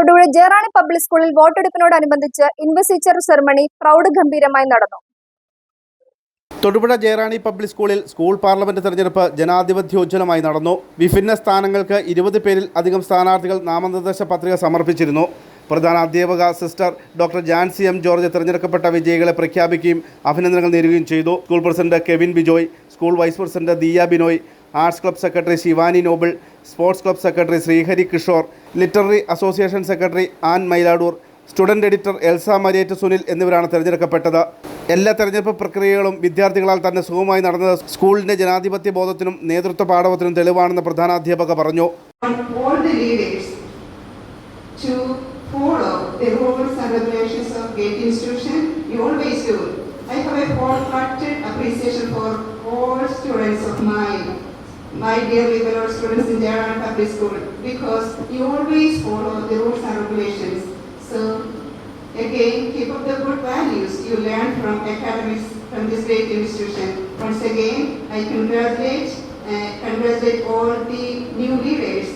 Thodupuzha Jayarani public സ്കൂളിൽ വോട്ടെടുപ്പിനോടനുബന്ധിച്ച് investiture ceremony പ്രൗഢഗംഭീരമായി നടന്നു. തൊടുപുഴ ജയറാണി പബ്ലിക് സ്കൂളിൽ സ്കൂൾ പാർലമെന്റ് തെരഞ്ഞെടുപ്പ് ജനാധിപത്യോജ്വലമായി നടന്നു. വിഭിന്ന സ്ഥാനങ്ങൾക്ക് ഇരുപത് പേരിൽ അധികം സ്ഥാനാർത്ഥികൾ നാമനിർദ്ദേശ പത്രിക സമർപ്പിച്ചിരുന്നു. പ്രധാന അധ്യാപക sister doctor Jancy M George തിരഞ്ഞെടുക്കപ്പെട്ട വിജയികളെ പ്രഖ്യാപിക്കുകയും അഭിനന്ദനങ്ങൾ നേരുകയും ചെയ്തു. School president Kevin Bijoy school vice president Diya Binoy arts club secretary Shivani Noble sports club secretary Srihari Kishore literary association secretary Ann Mylatoor student editor Elsa Mariette Sunil എന്നിവരാണ് തിരഞ്ഞെടുക്കപ്പെട്ടത്. എല്ലാ തെരഞ്ഞെടുപ്പ് പ്രക്രിയകളും വിദ്യാർത്ഥികളാൽ തന്നെ സുഖമായി നടന്നത് സ്കൂളിന്റെ ജനാധിപത്യ ബോധത്തിനും നേതൃത്വ പാഠവത്തിനും തെളിവാണെന്ന് പ്രധാനാധ്യാപക പറഞ്ഞു. I have a wholehearted appreciation for all students of mine, my dear beloved students in Jaran Public School, because you always follow the rules and regulations. So, again, keep up the good values you learned from academics from this great institution. Once again, I congratulate, uh, congratulate all the new leaders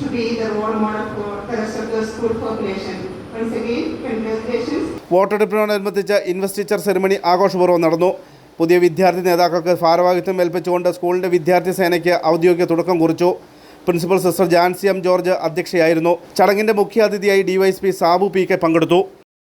to be the role model for the rest of the school population. Once again, congratulations. വോട്ടെടുപ്പിനോടനുബന്ധിച്ച് investiture ceremony ആഘോഷപൂർവം നടന്നു പുതിയ വിദ്യാർത്ഥി നേതാക്കൾക്ക് ഭാരവാഹിത്വം ഏൽപ്പിച്ചുകൊണ്ട് സ്കൂളിന്റെ വിദ്യാർത്ഥി സേനയ്ക്ക് ഔദ്യോഗിക തുടക്കം കുറിച്ചു. Principal sister Jancy M George അധ്യക്ഷയായിരുന്നു. ചടങ്ങിന്റെ മുഖ്യാതിഥിയായി ഡിവൈഎസ്പി സാബു പി കെ പങ്കെടുത്തു.